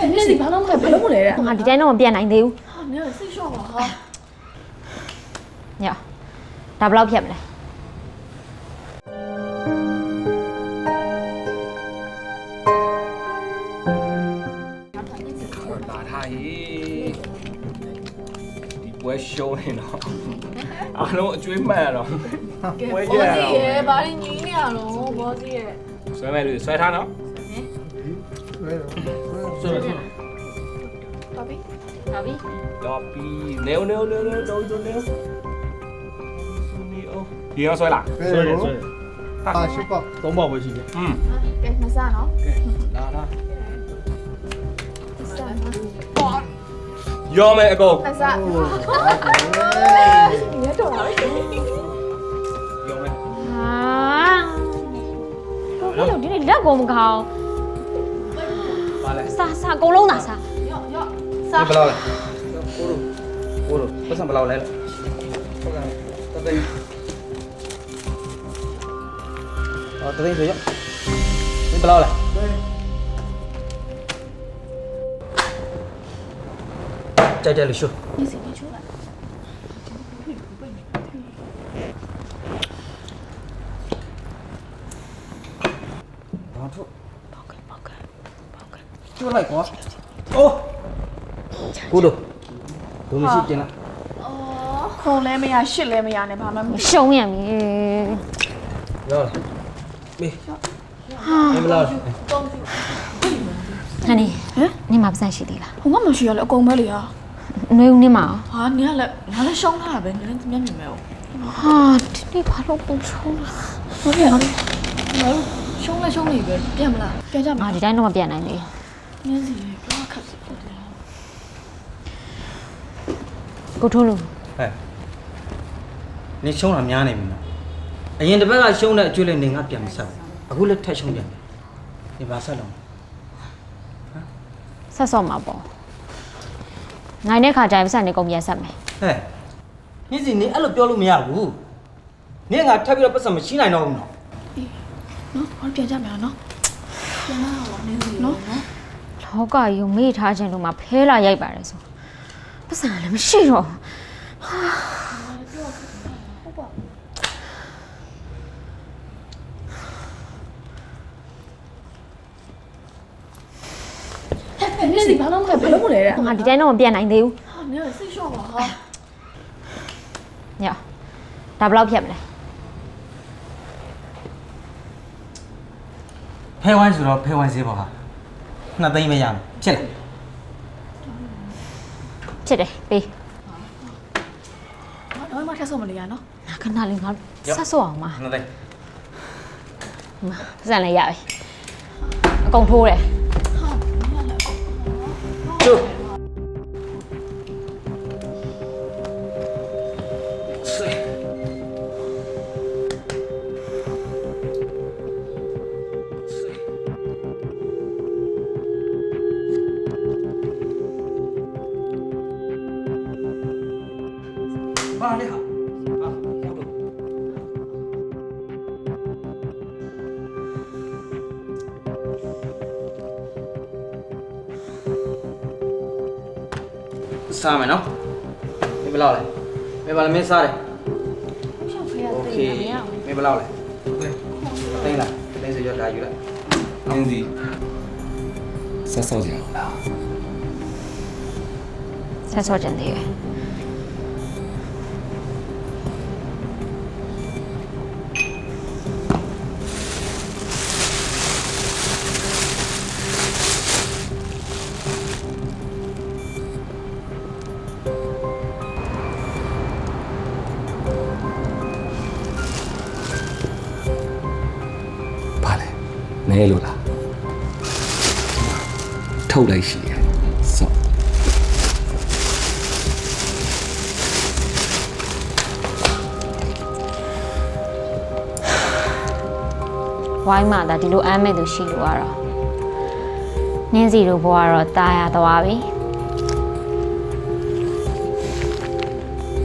နင်းစီဘာလို့မလဲဘာလို့မလဲတဲ့ငါဒီတိုင်းတော့မပြတ်နိုင်သေးဘူးဟာနင်းစိတ်လျှော့ပါဟာညဒါဘယ်လောက်ဖြတ်မလဲလာထားရေးဒီပွဲရှုံးနေတော့အားလုံးအကျွေးမှတ်ရတော့ပွဲဘောရစီတော့ရဲ့ဘာလို့ညီးနေရတော့ဘောစီရဲ့ဆွဲမဲ့လူဆွဲထားနော် ပါပြီဟုတ်ပြီတော့ပြီးနေနေနေနေတော့တော့နေနီအိုဒီအောင်ဆွဲလားဆွဲတယ်ဆွဲတယ်အာရှုပ်ပေါ့သုံးပေါက်ပဲရှိတယ်อืมကဲမစနော်လာလာမစနော်ရောမယ်အကုန်မစရတော့လားရောမယ်ဟာဘယ်လိုဒီနေ့လက်ကုန်မကောင်းပါလဲ စားစားအကုန်လုံးသာစားရော့ရော့ဒီဘယ်လောက်လဲကိုတို့ကိုတို့ပတ်စံဘယ်လောက်လဲဟုတ်ကဲ့တသိန်းအော်တသိန်းဆိုရဒီဘယ်လောက်လဲကြိုက်တယ်လို့ရှု ဒီစီချိုးလိုက် ဘာထုတ်ပေါက်ကပေါက်ကပေါက်ကကျွ တ်လိုက်ကွာအိုးကိုတို့ဒုမရှိကျင်လားအော်ခုံလဲမရရှစ်လဲမရနဲ့ဘာမှမရှုံးရမည်ရောလားမေးဟာဘယ်လောက်လဲတုံးစီဟန်နီဟမ်နေမှာပတ်စံရှိသေးလားဟိုမှမရှိရလဲအကုန်ပဲလေဟာအနှွေးဦးနေမှာရောဟာနင်းကလည်းငါလည်းရှောင်းထားတာပဲနင်းမျက်မြင်မဲဟုတ်ဟာဒီနေ့ဘာလို့ပုံချုံးလဲဟုတ်ပြီဟုတ်ပြီငါတို့ရှုံးလဲရှုံးနေပဲပြန်မလားပြန်ကြမငါလားဒီတိုင်းတော့မပြတ်နိုင်သေး နင်းစီလေတော့ခက်စီဖြစ်တယ်ဘူးကိုထိုးလို့ဟဲ့နေရှုံးတာများနေပြီနော်အရင်တစ်ပတ်ကရှုံးတဲ့အကျွေးလေးနေငါပြန်မဆက်ဘူးအခုလည်းထက်ရှုံးပြန်တယ်ဒီပါဆက်တော့ဆက်စော့မှာပေါ့နိုင်တဲ့ခါကျရင်ပတ်စံနေကုန်ပြန်ဆက်မယ်ဟဲ့ညစီနေအဲ့လိုပြောလို့မရဘူးနေငါထပ်ပြီးတော့ပတ်စံမရှိနိုင်တော့ဘူးနော်နော်ဟောပြန်ကြမယ်နော်ပြန်လာတော့နင်းစီနော် လောကကြီးကိုမေ့ထားခြင်းလို့မှဖဲလာရိုက်ပါတယ်ဆိုပတ်စံလည်းမရှိတော့ဘူးနင်းစီဘာလို့မလဲဘာလို့မလဲတဲ့ငါဒီတိုင်းတော့မပြတ်နိုင်သေးဘူးဟာနင်းစိတ်လျှော့ပါဟာညဒါဘယ်လောက်ဖြတ်မလဲဖဲဝိုင်းဆိုတော့ဖဲဝိုင်းဈေးပါဟာ နှစ်သိန်းပဲရမယ်ဖြစ်လားချစ်တယ်ပေးတော့မှထက်ဆုံးမလဲရနော်ငါခဏလေးငါဆက်စော့အောင်ပါနှစ်သိန်းပတ်စံလည်းရပြီအကုန်ထိုးတယ် ကျုပ် စားမယ်နော်မင်းဘယ်လောက်လဲမင်းဘာလဲမင်းစားတယ်ရှောက်ဖေးရတဲ့နေရာမရဘူးမင်းဘယ်လောက်လဲတိတ်လားတိတ်စေရတာယူလိုက်အင်းစီဆက်ဆော့ကြအောင်လားဆက်ဆော့ကြတယ် နဲလို့လားထုတ်လိုက်ရှိတယ်ဆော့ ဝိုင်းမှာဒါဒီလိုအမ်းမဲ့သူရှိလို့ကတော့နင်းစီတို့ဘွားကတော့ตายရသွားပြီ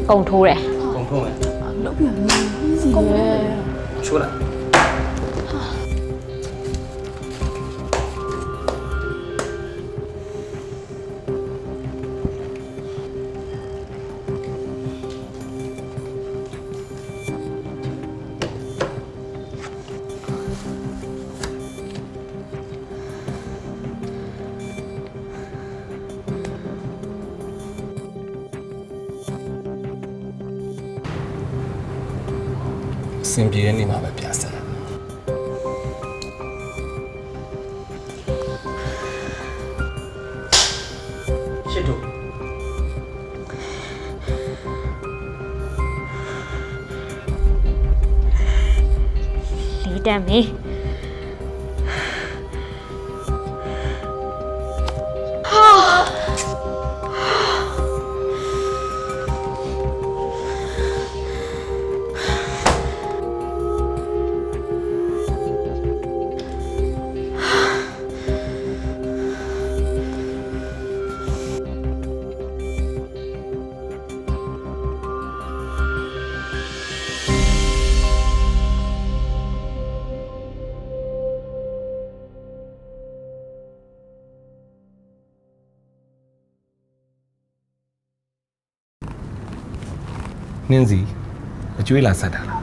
အကုန်ထိုးတယ် ပုံထုံးမယ် လုတ်ပြန်နင်းစီရဲ့ ချိုးလိုက် င်ပြေတဲ့နေမှာပဲပြဆန်ရှစ်တို့လေးတန်းမေး နင်းစီအကျွေးလာဆက်တာလား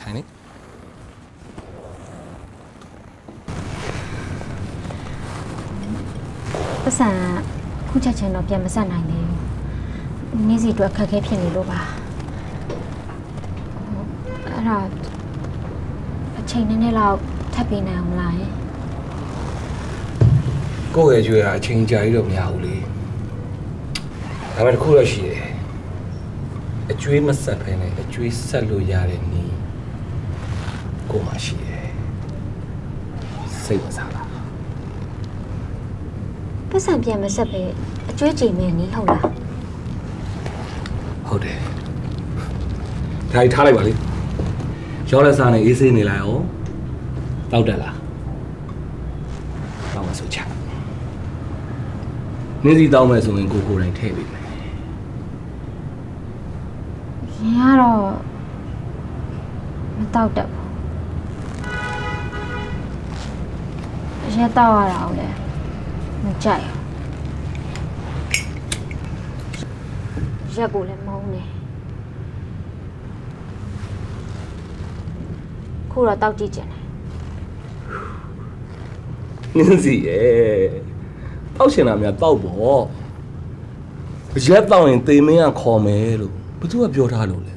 ထိုင်နေပတ်စံခုချက်ချင်းတော့ပြန်မဆက်နိုင်သေးဘူးနေ့စီအတွက်အခက်အခဲဖြစ်နေလို့ပါအဲ့ဒါ အချိန်နည်းနည်းလောက်ထပ်ပေးနိုင်အောင်မလားယင်ကိုယ့်ရဲ့ကျွေးကအချိန်ကြာကြီးတော့မရဘူးလေဒါပေမဲ့တစ်ခုတော့ရှိတယ်အကျွေးမဆက်ဖ ೇನೆ အကျွေးဆက်လို့ရတဲ့နီးကိုမှရှိတယ်စိတ်မစားလားပတ်စံပြန်မဆက်ပဲအကျွေးကြိမ်မြန်နီးဟုတ်လားဟုတ်တယ်ဒါကြီးထားလိုက်ပါလေ ရောလက်စားနဲ့အေးဆေးနေလိုက်အောင်တောက်တက်လားတောက်မဆိုချနေစီတောက်မယ်ဆိုရင်ကိုကိုယ်တိုင်ထည့်ပေးမယ်ရင်ကတော့မတောက်တတ်ဘူးရက်တော့ရတာကိုလည်းမကြိုက်ဘူးရက်ကိုလည်းမုန်းတယ် ခုတော့တောက်ကြည့်ကြတယ်နင်းစီရဲ့တောက်ရှင်တာများတောက်ပေါ့ရက်တောက်ရင်သေမင်းကခေါ်မယ်လို့ဘသူကပြောထားလို့လဲ